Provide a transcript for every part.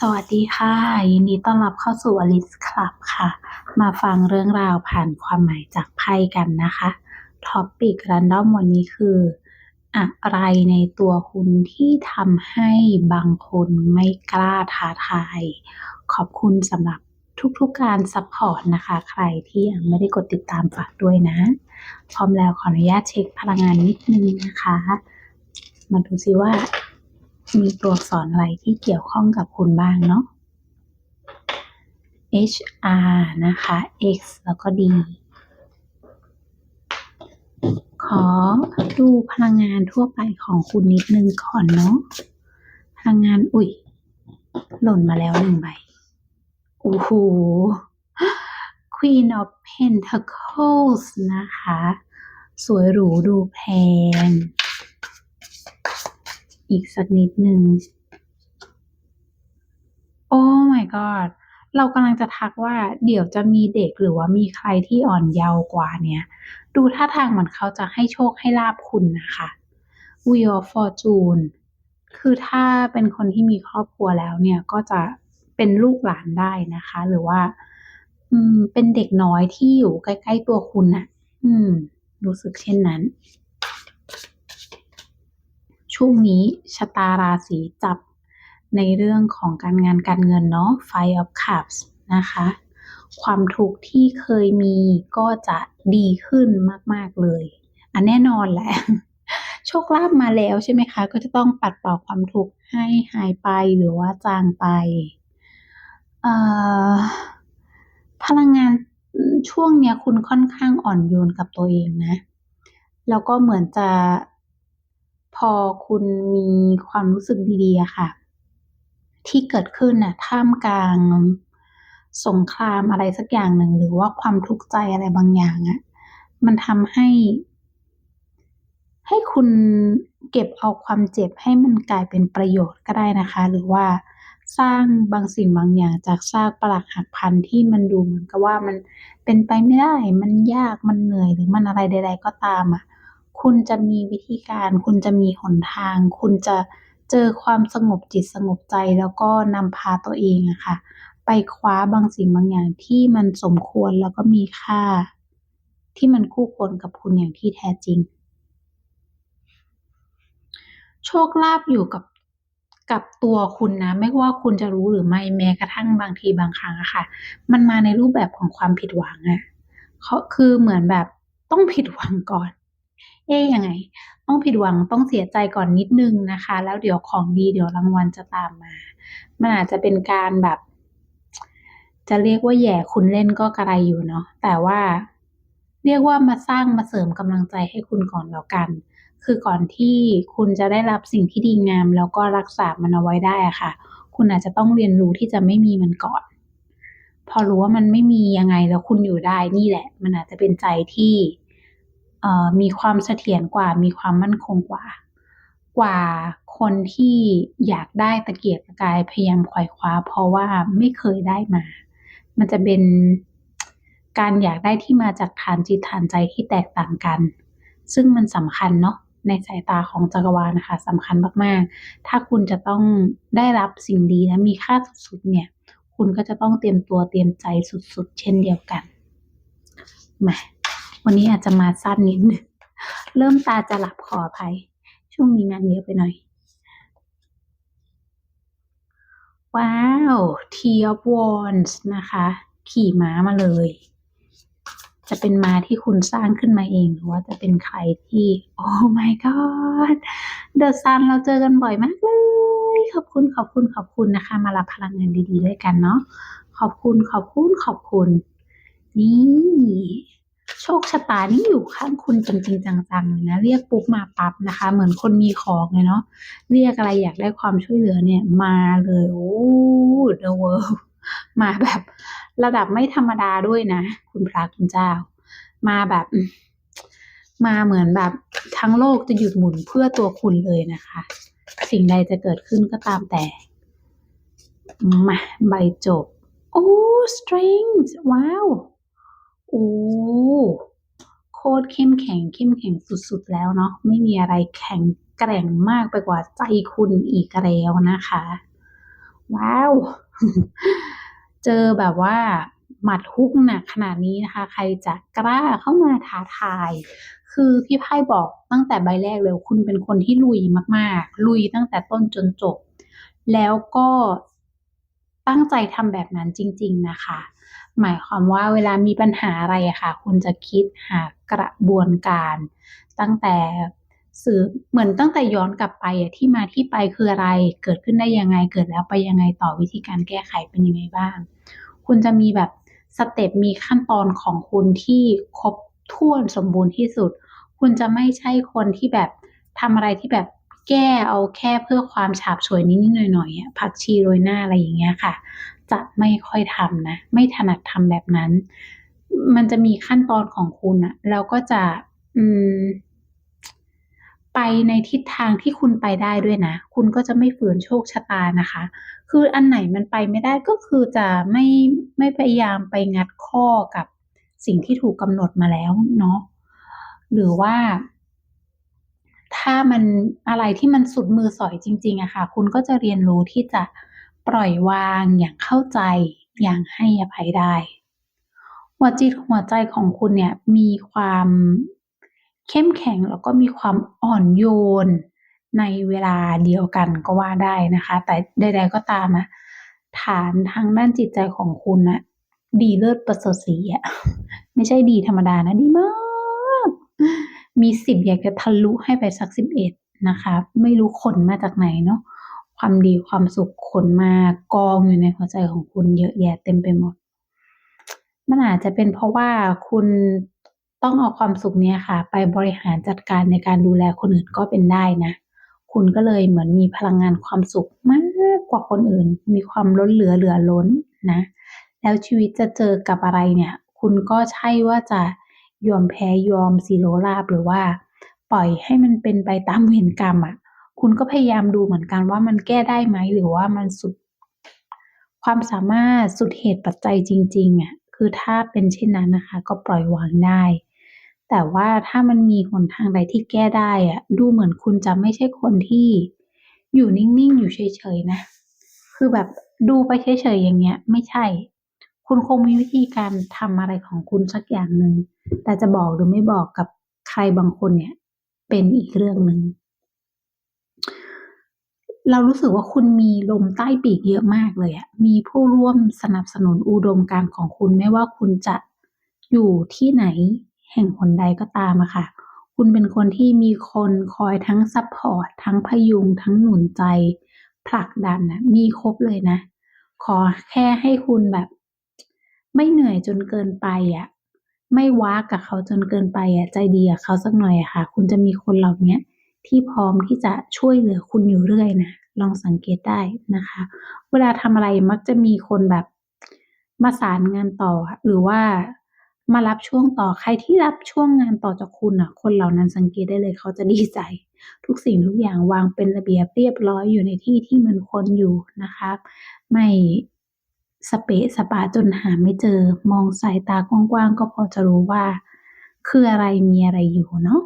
สวัสดีค่ะ ยินดีต้อนรับเข้าสู่ Alice Club ค่ะ มาฟังเรื่องราวผ่านความหมายจากไพ่กันนะคะท็อปปิกรันดอมวันนี้คือ อะไรในตัวคุณที่ทำให้บางคนไม่กล้าท้าทาย ขอบคุณสำหรับทุกๆการซัพพอร์ตนะคะ ใครที่ยังไม่ได้กดติดตามฝากด้วยนะ พร้อมแล้วขออนุญาตเช็คพลังงานนิดนึงนะคะ มาดูซิว่า มีตัวอักษรอะไรที่เกี่ยวข้องกับคุณบ้างเนาะ H R นะคะ X แล้วก็ D ขอดูพลังงานทั่วไปของคุณนิดนึงก่อนเนาะ พลังงาน อุ๊ยหล่นมาแล้วหนึ่งใบ โอ้โห Queen of Pentacles นะคะ สวยหรูดูแพง อีกสักนิดหนึ่งโอ้ my god เรากำลังจะทักว่า เดี๋ยวจะมีเด็กหรือว่ามีใครที่อ่อนเยาว์กว่าเนี่ย ดูท่าทางเหมือนเขาจะให้โชคให้ลาบคุณนะคะ Wheel of Fortune คือถ้าเป็นคนที่มีครอบครัวแล้วเนี่ยก็จะเป็นลูกหลานได้นะคะ หรือว่า อืม เป็นเด็กน้อยที่อยู่ใกล้ ๆ ตัวคุณน่ะ อืม รู้สึกเช่นนั้น ช่วงนี้ชะตาราศีจับในเรื่องของการงานการเงินเนาะ Five of Cups นะคะ ความทุกข์ที่เคยมีก็จะดีขึ้นมาก ๆ เลย อันแน่นอนแหละ โชคลาภมาแล้วใช่ไหมคะ ก็จะต้องปัดเป่าความทุกข์ให้หายไปหรือว่าจางไปพลังงานช่วงเนี้ยคุณค่อนข้างอ่อนโยนกับตัวเองนะ แล้วก็เหมือนจะ พอคุณมีความรู้สึกดีๆอะค่ะ ที่เกิดขึ้นน่ะท่ามกลางสงครามอะไรสักอย่างหนึ่ง หรือว่าความทุกข์ใจอะไรบางอย่างอะมันทำให้ ให้คุณเก็บเอาความเจ็บให้มันกลายเป็นประโยชน์ก็ได้นะคะ หรือว่าสร้างบางสิ่งบางอย่างจากซากปรักหักพังที่มันดูเหมือนกับว่ามันเป็นไปไม่ได้ มันยากมันเหนื่อยหรือมันอะไรใด ๆ ก็ตามอะ คุณจะมีวิธีการ คุณจะมีหนทาง คุณจะเจอความสงบจิตสงบใจ แล้วก็นำพาตัวเองอะค่ะ ไปคว้าบางสิ่งบางอย่างที่มันสมควรแล้วก็มีค่า ที่มันคู่ควรกับคุณอย่างที่แท้จริง โชคลาภอยู่กับกับตัวคุณนะ ไม่ว่าคุณจะรู้หรือไม่แม้กระทั่งบางทีบางครั้งอะค่ะ มันมาในรูปแบบของความผิดหวังอะเขาคือเหมือนแบบต้องผิดหวังก่อน เอ๊ยังไง ต้องผิดหวังต้องเสียใจก่อนนิดนึงนะคะ แล้วเดี๋ยวของดีเดี๋ยวรางวัลจะตามมา มันอาจจะเป็นการแบบ จะเรียกว่าแย่คุณเล่นก็กระไรอยู่เนาะแต่ว่าเรียกว่ามาสร้างมาเสริมกำลังใจให้คุณก่อนแล้วกัน คือก่อนที่คุณจะได้รับสิ่งที่ดีงาม แล้วก็รักษามันเอาไว้ได้อะค่ะ คุณอาจจะต้องเรียนรู้ที่จะไม่มีมันก่อน พอรู้ว่ามันไม่มียังไงแล้วคุณอยู่ได้นี่แหละ มันอาจจะเป็นใจที่ มีความเสถียรกว่า มีความมั่นคงกว่า กว่าคนที่อยากได้ตะเกียกตะกายพยายามขว่คว้า เพราะว่าไม่เคยได้มา มันจะเป็นการอยากได้ที่มาจากฐานจิตฐานใจที่แตกต่างกัน ซึ่งมันสำคัญเนาะในสายตาของจักรวาลนะคะสำคัญมากๆ ถ้าคุณจะต้องได้รับสิ่งดีและมีค่าสุดๆเนี่ย คุณก็จะต้องเตรียมตัวเตรียมใจสุดๆ เช่นเดียวกันมา วันนี้อาจจะมาสั้นนิดหนึ่งเริ่มตาจะหลับขออภัย ช่วงนี้งานเยอะไปหน่อย ว้าว The of Wands นะคะ ขี่ม้ามาเลย จะเป็นม้าที่คุณสร้างขึ้นมาเองหรือว่าจะเป็นใครที่ โอ้ my god The Sun เราเจอกันบ่อยมากเลย ขอบคุณขอบคุณขอบคุณนะคะ มารับพลังงานดี ๆ ด้วยกันเนาะขอบคุณขอบคุณขอบคุณ นี่ โชคชะตานี่อยู่ข้างคุณจริงๆจังๆเลยนะ เรียกปุ๊บมาปั๊บนะคะ เหมือนคนมีของเลยเนาะเรียกอะไรอยากได้ความช่วยเหลือเนี่ย มาเลยโอ้ The World มาแบบระดับไม่ธรรมดาด้วยนะ คุณพระคุณเจ้า มาแบบ มาเหมือนแบบทั้งโลกจะหยุดหมุนเพื่อตัวคุณเลยนะคะ สิ่งใดจะเกิดขึ้นก็ตามแต่ มาใบจบ โอ้ Strength ว้าว โอ้โคตรเข้มแข็งเข้มแข็งสุดๆแล้วเนาะไม่มีอะไรแข็งแกร่งมากไปกว่าใจคุณอีกแล้วนะคะ ว้าว เจอแบบว่าหมัดฮุกหนักขนาดนี้นะคะ ใครจะกล้าเข้ามาท้าทาย คือพี่ไพ่บอกตั้งแต่ใบแรกเลยคุณเป็นคนที่ลุยมากๆ ลุยตั้งแต่ต้นจนจบ แล้วก็ตั้งใจทำแบบนั้นจริง ๆ นะคะ หมายความว่าเวลามีปัญหาอะไรค่ะ คุณจะคิดหากระบวนการ ตั้งแต่สื่อเหมือนตั้งแต่ย้อนกลับไปอะที่มาที่ไปคืออะไร เกิดขึ้นได้ยังไง เกิดแล้วไปยังไงต่อวิธีการแก้ไขเป็นยังไงบ้าง คุณจะมีแบบสเต็ปมีขั้นตอนของคุณที่ครบถ้วนสมบูรณ์ที่สุด คุณจะไม่ใช่คนที่แบบทำอะไรที่แบบแก้เอาแค่เพื่อความฉาบฉวยนิดๆหน่อยๆผักชีโรยหน้าอะไรอย่างเงี้ยค่ะ จะไม่ค่อยทำนะ ไม่ถนัดทำแบบนั้น มันจะมีขั้นตอนของคุณอะแล้วก็จะอืมไปในทิศทางที่คุณไปได้ด้วยนะ คุณก็จะไม่ฝืนโชคชะตานะคะ คืออันไหนมันไปไม่ได้ก็คือจะไม่ไม่พยายามไปงัดข้อกับสิ่งที่ถูกกำหนดมาแล้วเนาะหรือว่า ถ้ามันอะไรที่มันสุดมือสอยจริง ๆอะค่ะ คุณก็จะเรียนรู้ที่จะ ปล่อยวางอย่างเข้าใจ อย่างให้อภัยได้ หัวจิตหัวใจของคุณเนี่ยมีความเข้มแข็งแล้วก็มีความอ่อนโยนในเวลาเดียวกันก็ว่าได้นะคะ แต่ใดๆก็ตามอะฐานทางด้านจิตใจของคุณน่ะดีเลิศประเสริฐศรีอะไม่ใช่ดีธรรมดานะดีมาก มี10อยากจะทะลุให้ไปสัก11นะคะ ไม่รู้ขนมาจากไหนเนาะ ความดีความสุขขนมากองอยู่ในหัวใจของคุณเยอะแยะเต็มไปหมด มันอาจจะเป็นเพราะว่าคุณต้องเอาความสุขเนี้ยค่ะ ไปบริหารจัดการในการดูแลคนอื่นก็เป็นได้นะ คุณก็เลยเหมือนมีพลังงานความสุขมากกว่าคนอื่น มีความล้นเหลือเหลือล้นนะ แล้วชีวิตจะเจอกับอะไรเนี่ย คุณก็ใช่ว่าจะยอมแพ้ยอมสิโรราบหรือว่า ปล่อยให้มันเป็นไปตามเวรกรรมอะ คุณก็พยายามดูเหมือนกันว่ามันแก้ได้ไหมหรือว่ามันสุด ความสามารถสุดเหตุปัจจัยจริงๆอะคือถ้าเป็นเช่นนั้นนะคะ ก็ปล่อยวางได้ แต่ว่าถ้ามันมีหนทางใดที่แก้ได้อะดูเหมือนคุณจะไม่ใช่คนที่อยู่นิ่งๆ อยู่เฉยๆนะ คือแบบดูไปเฉยๆอย่างเงี้ย ไม่ใช่ คุณคงมีวิธีการทำอะไรของคุณสักอย่างหนึ่งแต่จะบอกหรือไม่บอกกับใครบางคนเนี่ย เป็นอีกเรื่องหนึ่ง เรารู้สึกว่าคุณมีลมใต้ปีกเยอะมากเลยอะมีผู้ร่วมสนับสนุนอุดมการของคุณไม่ว่าคุณจะอยู่ที่ไหนแห่งหนใดก็ตามอะค่ะ คุณเป็นคนที่มีคนคอยทั้งซัปพอร์ตทั้งพยุง ทั้งหนุนใจ ผลักดันน่ะมีครบเลยนะ ขอแค่ให้คุณแบบ ไม่เหนื่อยจนเกินไปอะไม่ว้ากับเขาจนเกินไปอะใจดีกับเขาสักหน่อยอะค่ะ คุณจะมีคนเหล่าเนี้ย ที่พร้อมที่จะช่วยเหลือคุณอยู่เรื่อยนะ ลองสังเกตได้นะคะ เวลาทำอะไรมักจะมีคนแบบมาสานงานต่อ หรือว่ามารับช่วงต่อใครที่รับช่วงงานต่อจากคุณน่ะ คนเหล่านั้นสังเกตได้เลยเขาจะดีใจ ทุกสิ่งทุกอย่างวางเป็นระเบียบเรียบร้อยอยู่ในที่ที่มันควรอยู่นะคะ ไม่สเปะสปะจนหาไม่เจอ มองสายตากว้างๆก็พอจะรู้ว่า คืออะไรมีอะไรอยู่เนาะ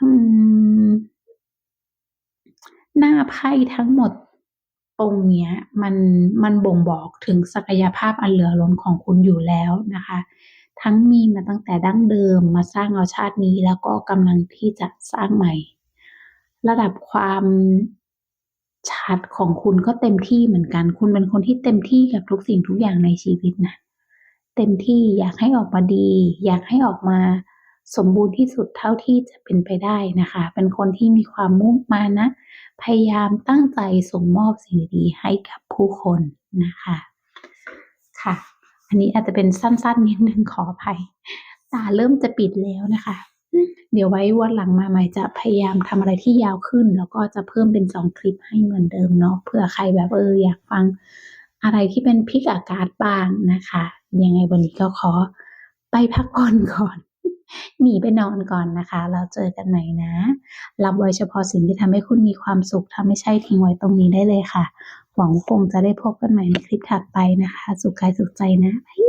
อืม หน้าไพ่ทั้งหมดตรงเนี้ย มันมันบ่งบอกถึงศักยภาพอันเหลือล้นของคุณอยู่แล้วนะคะ ทั้งมีมาตั้งแต่ดั้งเดิมมาสร้างเอาชาตินี้ แล้วก็กำลังที่จะสร้างใหม่ ระดับความชัดของคุณก็เต็มที่เหมือนกัน คุณเป็นคนที่เต็มที่กับทุกสิ่งทุกอย่างในชีวิตนะ เต็มที่อยากให้ออกมาดี อยากให้ออกมา สมบูรณ์ที่สุดเท่าที่จะเป็นไปได้นะคะ เป็นคนที่มีความมุ่งมานะ พยายามตั้งใจส่งมอบสิ่งดีให้กับผู้คนนะคะค่ะ อันนี้อาจจะเป็นสั้นๆนิดนึงขออภัย ตาเริ่มจะปิดแล้วนะคะ เดี๋ยวไว้วันหลังมาใหม่จะพยายามทำอะไรที่ยาวขึ้น แล้วก็จะเพิ่มเป็น2คลิปให้เหมือนเดิมเนาะเผื่อใครแบบเอออยากฟังอะไรที่เป็นพิกอากาศบ้างนะคะ ยังไงวันนี้ก็ขอไปพักผ่อนก่อน หนีไปนอนก่อนนะคะ เราเจอกันใหม่นะ รับไว้เฉพาะสิ่งที่ทำให้คุณมีความสุขถ้าไม่ใช่ทิ้งไว้ตรงนี้ได้เลยค่ะ หวังคงจะได้พบกันใหม่ในคลิปถัดไปนะคะ สุขกายสุขใจนะบ๊าย